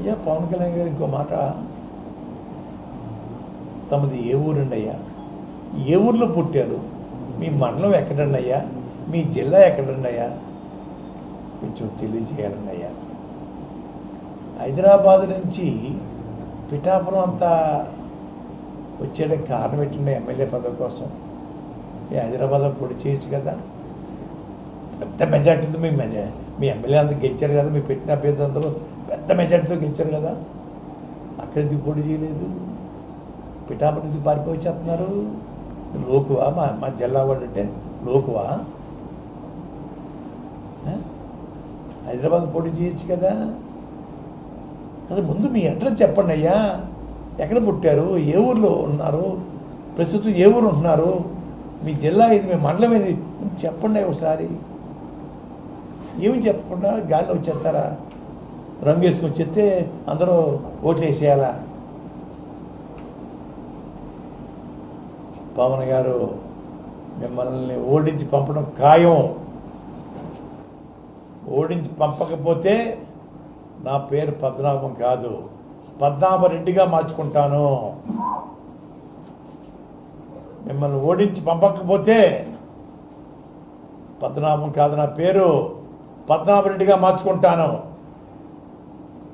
అయ్యా పవన్ కళ్యాణ్ గారు ఇంకో మాట. తమది ఏ ఊరండి అయ్యా ఏ ఊర్లో పుట్టారు? మీ మండలం ఎక్కడండి అయ్యా మీ జిల్లా ఎక్కడండి అయ్యా కొంచెం తెలియజేయాలండి అయ్యా హైదరాబాద్ నుంచి పిఠాపురం అంతా వచ్చేయడానికి కారణం ఏంటండి ఎమ్మెల్యే పదవి కోసం. ఈ హైదరాబాద్లో పొడి చేయొచ్చు కదా. పెద్ద మెజార్టీతో మీ మెజార్టీ మీ ఎమ్మెల్యే అంతా గెలిచారు కదా మీ పెట్టిన అభ్యర్థులందరూ పెద్ద మెజార్టీతో గెలిచారు కదా. అక్కడ ఎందుకు పోటీ చేయలేదు. పిఠాపటి నుంచి పారిపోయి చెప్తున్నారు లోకువా? మా మా జిల్లా వాళ్ళు అంటే లోకువా? హైదరాబాద్ పోటీ చేయొచ్చు కదా. అసలు ముందు మీ అడ్రస్ చెప్పండి అయ్యా. ఎక్కడ పుట్టారు? ఏ ఊర్లో ఉన్నారు? ప్రస్తుతం ఏ ఊరు ఉంటున్నారు? మీ జిల్లా ఇది మీ మండలం ఇది చెప్పండి ఒకసారి. ఏమి చెప్పకుండా గాల్లో వచ్చేస్తారా రంగు వేసుకొని వచ్చేస్తే అందరూ ఓట్లు వేసేయాలా? పవన్ గారు మిమ్మల్ని ఓడించి పంపడం ఖాయం. ఓడించి పంపకపోతే నా పేరు పద్మనాభం కాదు. పద్మనాభరెడ్డిగా మార్చుకుంటాను. మిమ్మల్ని ఓడించి పంపకపోతే పద్మనాభం కాదు నా పేరు. పద్మనాభరెడ్డిగా మార్చుకుంటాను.